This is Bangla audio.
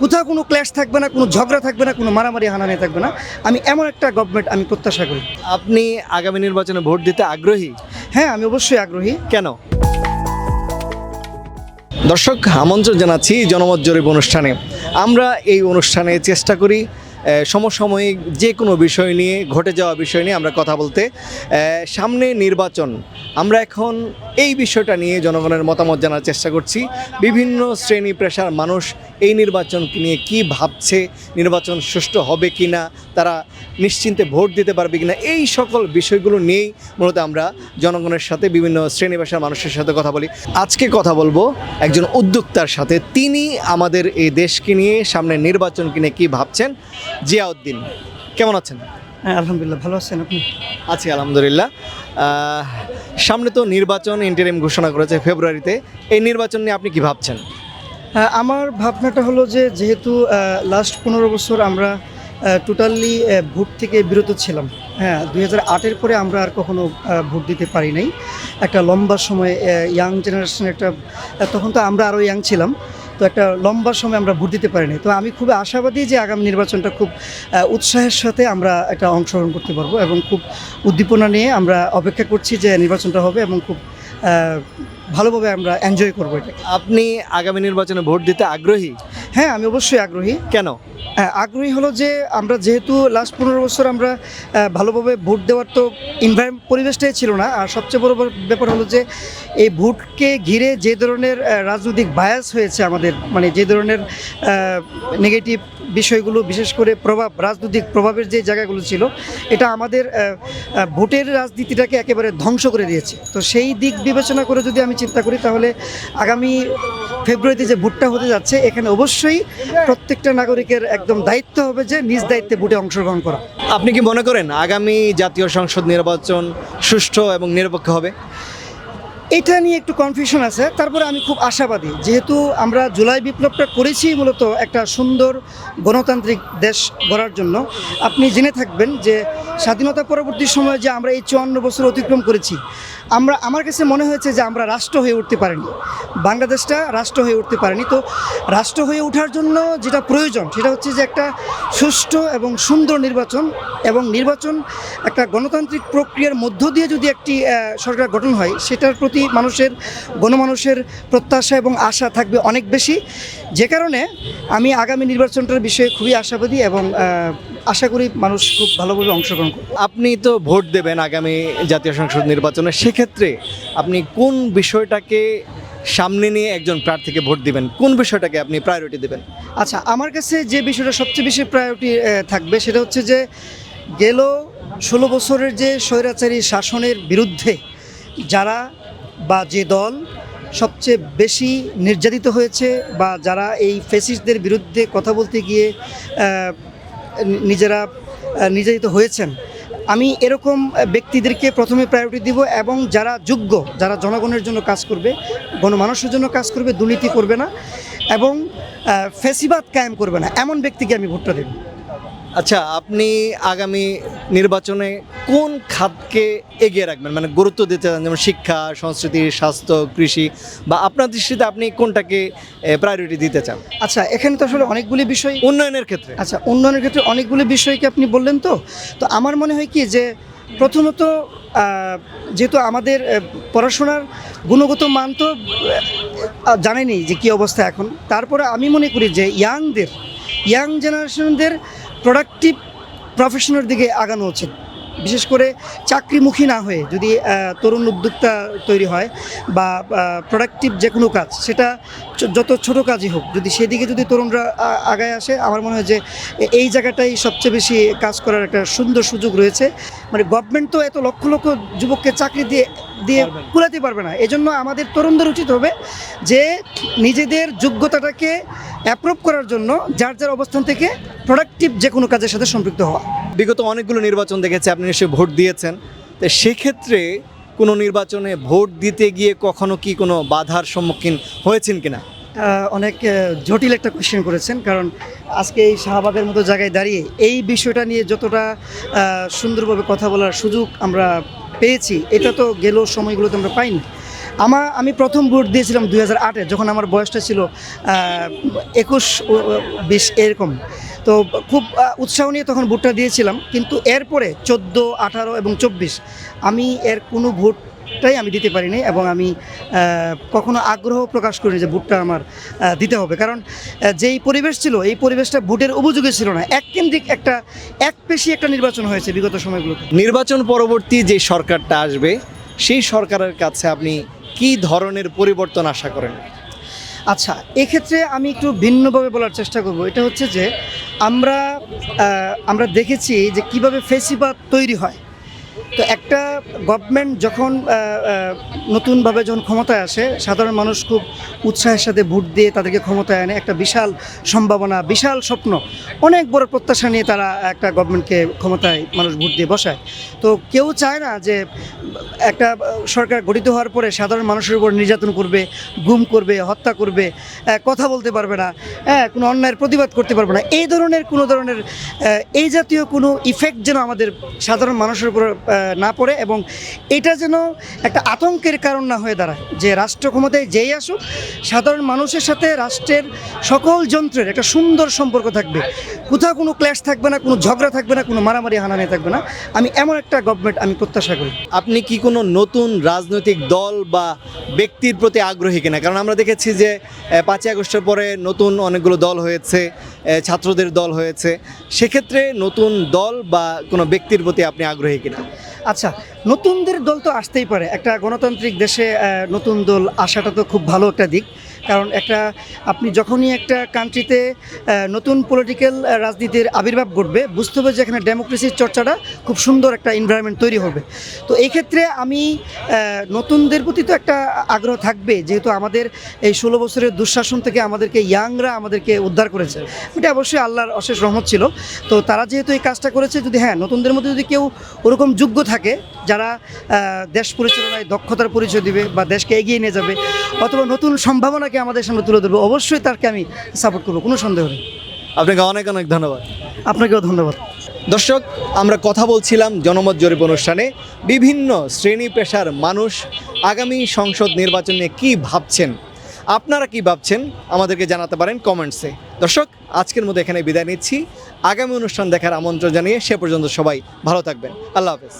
কোথাও কোনো ক্ল্যাশ থাকবে না কোনো ঝগড়া থাকবে না কোনো মারামারি হানানি থাকবে না। আমি এমন একটা গভর্নমেন্ট আমি প্রত্যাশা করি। আপনি আগামী নির্বাচনে ভোট দিতে আগ্রহী? হ্যাঁ আমি অবশ্যই আগ্রহী। কেন? দর্শক আমন্ত্রণ জানাচ্ছি জনমত জরিপ অনুষ্ঠানে। আমরা এই অনুষ্ঠানে চেষ্টা করি সমসাময়িক যে কোনো বিষয় নিয়ে ঘটে যাওয়া বিষয় নিয়ে আমরা কথা বলতে। সামনে নির্বাচন। আমরা এখন এই বিষয়টা নিয়ে জনগণের মতামত জানার চেষ্টা করছি। বিভিন্ন শ্রেণি পেশার মানুষ এই নির্বাচনকে নিয়ে কি ভাবছে নির্বাচন সুষ্ঠু হবে কি না তারা নিশ্চিন্তে ভোট দিতে পারবে কিনা এই সকল বিষয়গুলো নিয়েই মূলত আমরা জনগণের সাথে বিভিন্ন শ্রেণি পেশার মানুষের সাথে কথা বলি। আজকে কথা বলব একজন উদ্যোক্তার সাথে। তিনি আমাদের এই দেশকে নিয়ে সামনে নির্বাচনকে নিয়ে কী ভাবছেন? জিয়াউদ্দিন কেমন আছেন? হ্যাঁ আলহামদুলিল্লাহ ভালো আছেন আপনি? আছি আলহামদুলিল্লাহ। সামনে তো নির্বাচন ইন্টারিম ঘোষণা করেছে ফেব্রুয়ারিতে। এই নির্বাচন নিয়ে আপনি কি ভাবছেন? আমার ভাবনাটা হলো যে যেহেতু লাস্ট পনেরো বছর আমরা টোটালি ভোট থেকে বিরত ছিলাম। হ্যাঁ দুই হাজার পরে আমরা আর কখনো ভোট দিতে পারি নাই। একটা লম্বা সময় ইয়াং জেনারেশন একটা তখন তো আমরা আরও ইয়াং ছিলাম। তো একটা লম্বা সময় আমরা ভোট দিতে পারিনি তো আমি খুব আশাবাদী যে আগামী নির্বাচনটা খুব উৎসাহের সাথে আমরা একটা অংশগ্রহণ করতে পারব এবং খুব উদ্দীপনা নিয়ে আমরা অপেক্ষা করছি যে নির্বাচনটা হবে এবং খুব ভালোভাবে আমরা এনজয় করব এটাকে। আপনি আগামী নির্বাচনে ভোট দিতে আগ্রহী? হ্যাঁ আমি অবশ্যই আগ্রহী। কেন? হ্যাঁ, আগ্রহী হলো যে আমরা যেহেতু লাস্ট পনেরো বছর আমরা ভালোভাবে ভোট দেওয়ার তো ইনভায়রন পরিবেশটাই ছিল না। আর সবচেয়ে বড় ব্যাপার হলো যে এই ভোটকে ঘিরে যে ধরনের রাজনৈতিক বায়াস হয়েছে আমাদের মানে যে ধরনের নেগেটিভ বিষয়গুলো, বিশেষ করে প্রভাব, রাজনৈতিক প্রভাবের যে জায়গাগুলো ছিল, এটা আমাদের ভোটের রাজনীতিটাকে একেবারে ধ্বংস করে দিয়েছে। তো সেই দিক বিবেচনা করে যদি আমি চিন্তা করি, তাহলে আগামী ফেব্রুয়ারিতে যে ভোটটা হতে যাচ্ছে, এখানে অবশ্যই প্রত্যেকটা নাগরিকের একদম দায়িত্ব হবে যে নিজ দায়িত্বে ভোটে অংশগ্রহণ করা। আপনি কি মনে করেন আগামী জাতীয় সংসদ নির্বাচন সুষ্ঠু এবং নিরপেক্ষ হবে? এটা নিয়ে একটু কনফিউশন আছে। তারপরে আমি খুব আশাবাদী, যেহেতু আমরা জুলাই বিপ্লবটা করেছি মূলত একটা সুন্দর গণতান্ত্রিক দেশ গড়ার জন্য। আপনি জেনে থাকবেন যে স্বাধীনতা পরবর্তী সময়ে যে আমরা এই চুয়ান্ন বছর অতিক্রম করেছি, আমরা, আমার কাছে মনে হয়েছে যে আমরা রাষ্ট্র হয়ে উঠতে পারিনি। বাংলাদেশটা রাষ্ট্র হয়ে উঠতে পারেনি। তো রাষ্ট্র হয়ে ওঠার জন্য যেটা প্রয়োজন, সেটা হচ্ছে যে একটা সুষ্ঠু এবং সুন্দর নির্বাচন এবং নির্বাচন একটা গণতান্ত্রিক প্রক্রিয়ার মধ্য দিয়ে যদি একটি সরকার গঠন হয়, সেটার প্রতি মানুষের গণমানুষের প্রত্যাশা এবং আশা থাকবে অনেক বেশি। যে কারণে আমি আগামী নির্বাচনটার বিষয়ে খুবই আশাবাদী এবং আশা করি মানুষ খুব ভালোভাবে অংশগ্রহণ করবে। আপনি তো ভোট দেবেন আগামী জাতীয় সংসদ নির্বাচনে। সেক্ষেত্রে আপনি কোন বিষয়টাকে সামনে নিয়ে একজন প্রার্থীকে ভোট দিবেন? কোন বিষয়টাকে আপনি প্রায়োরিটি দেবেন? আচ্ছা আমার কাছে যে বিষয়টা সবচেয়ে বেশি প্রায়োরিটি থাকবে সেটা হচ্ছে যে গেল ষোলো বছরের যে স্বৈরাচারী শাসনের বিরুদ্ধে যারা বা যে দল সবচেয়ে বেশি নির্যাতিত হয়েছে বা যারা এই ফেসিসদের বিরুদ্ধে কথা বলতে গিয়ে নিজেরা নির্যাতিত হয়েছেন। আমি এরকম ব্যক্তিদেরকে প্রথমে প্রায়োরিটি দিব এবং যারা যোগ্য, যারা জনগণের জন্য কাজ করবে, গণমানুষের জন্য কাজ করবে, দুর্নীতি করবে না এবং ফেসিবাদ কায়েম করবে না। এমন ব্যক্তিকে আমি ভোটটা দেব। আচ্ছা আপনি আগামী নির্বাচনে কোন খাতকে এগিয়ে রাখবেন? মানে গুরুত্ব দিতে চান যেমন শিক্ষা সংস্কৃতি স্বাস্থ্য কৃষি বা আপনার দৃষ্টিতে আপনি কোনটাকে প্রায়োরিটি দিতে চান? আচ্ছা এখানে তো আসলে অনেকগুলি বিষয় উন্নয়নের ক্ষেত্রে। আচ্ছা উন্নয়নের ক্ষেত্রে অনেকগুলো বিষয়কে আপনি বললেন তো? তো আমার মনে হয় কি যে প্রথমত যেহেতু আমাদের পড়াশোনার গুণগত মান তো জানেনি যে কী অবস্থা এখন। তারপরে আমি মনে করি যে ইয়াংদের ইয়াং জেনারেশনদের প্রোডাক্টিভ প্রফেশনের দিকে আগানো উচিত। বিশেষ করে চাকরিমুখী না হয়ে যদি তরুণ উদ্যোক্তা তৈরি হয় বা প্রোডাক্টিভ যে কোনো কাজ সেটা যত ছোট কাজই হোক যদি সেদিকে যদি তরুণরা আগায় আসে আমার মনে হয় যে এই জায়গাটাই সবচেয়ে বেশি কাজ করার একটা সুন্দর সুযোগ রয়েছে। মানে গভর্নমেন্ট তো এত লক্ষ লক্ষ যুবককে চাকরি দিয়ে দিয়ে। কুলাতে পারবে না। এজন্য আমাদের তরুণদের উচিত হবে যে নিজেদের যোগ্যতাটাকে অ্যাপ্রুভ করার জন্য যার যার অবস্থান থেকে প্রোডাক্টিভ যে কোনো কাজের সাথে সম্পৃক্ত হওয়া। বিগত অনেকগুলো নির্বাচন দেখেছে আপনি নিশ্চয়ই ভোট দিয়েছেন। তো সেক্ষেত্রে কোনো নির্বাচনে ভোট দিতে গিয়ে কখনো কি কোনো বাধার সম্মুখীন হয়েছেন কিনা? অনেক জটিল একটা কোয়েশ্চেন করেছেন কারণ আজকে এই শাহবাগের মতো জায়গায় দাঁড়িয়ে এই বিষয়টা নিয়ে যতটা সুন্দরভাবে কথা বলার সুযোগ আমরা পেয়েছি এটা তো গেল সময়গুলোতে আমরা পাইনি। আমার, আমি প্রথম ভোট দিয়েছিলাম দুই হাজার আটে, যখন আমার বয়সটা ছিল একুশ বিশ, এরকম। তো খুব উৎসাহ নিয়ে তখন ভোটটা দিয়েছিলাম, কিন্তু এরপরে চোদ্দ, আঠারো এবং চব্বিশ, আমি এর কোনো ভোট ভোটটাই আমি দিতে পারিনি এবং আমি কখনো আগ্রহ প্রকাশ করিনি যে ভোটটা আমার দিতে হবে। কারণ যেই পরিবেশ ছিল, এই পরিবেশটা ভোটের উপযোগী ছিল না। এক কেন্দ্রিক একটা, এক পেশি একটা নির্বাচন হয়েছে বিগত সময়গুলোতে। নির্বাচন পরবর্তী যে সরকারটা আসবে, সেই সরকারের কাছে আপনি কি ধরনের পরিবর্তন আশা করেন? আচ্ছা এক্ষেত্রে আমি একটু ভিন্নভাবে বলার চেষ্টা করব। এটা হচ্ছে যে আমরা আমরা দেখেছি যে কীভাবে ফেসিবাদ তৈরি হয়। তো একটা গভর্নমেন্ট যখন নতুনভাবে যখন ক্ষমতায় আসে, সাধারণ মানুষ খুব উৎসাহের সাথে ভোট দিয়ে তাদেরকে ক্ষমতায় আনে। একটা বিশাল সম্ভাবনা, বিশাল স্বপ্ন। অনেক বড় প্রত্যাশা নিয়ে তারা একটা গভর্নমেন্টকে ক্ষমতায় মানুষ ভোট দিয়ে বসায়। তো কেউ চায় না যে, একটা সরকার গঠিত হওয়ার পরে সাধারণ মানুষের উপর নির্যাতন করবে, গুম করবে, হত্যা করবে কথা বলতে পারবে না হ্যাঁ কোনো অন্যায়ের প্রতিবাদ করতে পারবে না। এই ধরনের কোনো ধরনের এই জাতীয় কোনো ইফেক্ট যেন আমাদের সাধারণ মানুষের উপর না পড়ে এবং এটা যেন একটা আতঙ্কের কারণ না হয়ে দাঁড়ায় যে রাষ্ট্র ক্ষমতায় যেই আসুক, সাধারণ মানুষের সাথে রাষ্ট্রের সকল যন্ত্রের একটা সুন্দর সম্পর্ক থাকবে। কোথাও কোনো ক্ল্যাশ থাকবে না, কোনো ঝগড়া থাকবে না, কোনো মারামারি হানানি থাকবে না। আমি এমন একটা গভর্নমেন্ট আমি প্রত্যাশা করি। আপনি কি কোনো নতুন রাজনৈতিক দল বা ব্যক্তির প্রতি আগ্রহী কিনা? কারণ আমরা দেখেছি যে পাঁচই আগস্টের পরে নতুন অনেকগুলো দল হয়েছে ছাত্রদের দল হয়েছে। সেক্ষেত্রে নতুন দল বা কোনো ব্যক্তির প্রতি আপনি আগ্রহী কিনা? আচ্ছা নতুনদের দল তো আসতেই পারে। একটা গণতান্ত্রিক দেশে নতুন দল আসাটা তো খুব ভালো একটা দিক। কারণ একটা, আপনি যখনই একটা কান্ট্রিতে নতুন পলিটিক্যাল রাজনীতির আবির্ভাব ঘটবে, বুঝতে হবে যে এখানে ডেমোক্রেসির চর্চাটা খুব সুন্দর একটা এনভায়রনমেন্ট তৈরি হবে। তো এই ক্ষেত্রে আমি নতুনদের প্রতি তো একটা আগ্রহ থাকবে, যেহেতু আমাদের এই ষোলো বছরের দুঃশাসন থেকে আমাদেরকে ইয়াংরা আমাদেরকে উদ্ধার করেছে। এটা অবশ্যই আল্লাহর অশেষ রহমত ছিল। তো তারা যেহেতু এই কাজটা করেছে, যদি হ্যাঁ নতুনদের মধ্যে যদি কেউ ওরকম যোগ্য থাকে, যারা দেশ পরিচালনায় দক্ষতার পরিচয় দিবে বা দেশকে এগিয়ে নিয়ে যাবে অথবা নতুন সম্ভাবনাকে আমাদের সামনে তুলে ধরবে অবশ্যই তাকে আমি সাপোর্ট করব কোনো সন্দেহ নেই। আপনাকে অনেক অনেক ধন্যবাদ। আপনাকেও ধন্যবাদ। দর্শক আমরা কথা বলছিলাম জনমত জরিপ অনুষ্ঠানে বিভিন্ন শ্রেণি পেশার মানুষ আগামী সংসদ নির্বাচন নিয়ে কী ভাবছেন আপনারা কি ভাবছেন আমাদেরকে জানাতে পারেন কমেন্টসে দর্শক আজকের মতো এখানে বিদায় নিচ্ছি। আগামী অনুষ্ঠান দেখার আমন্ত্রণ জানিয়ে সে পর্যন্ত সবাই ভালো থাকবেন। আল্লাহ হাফেজ।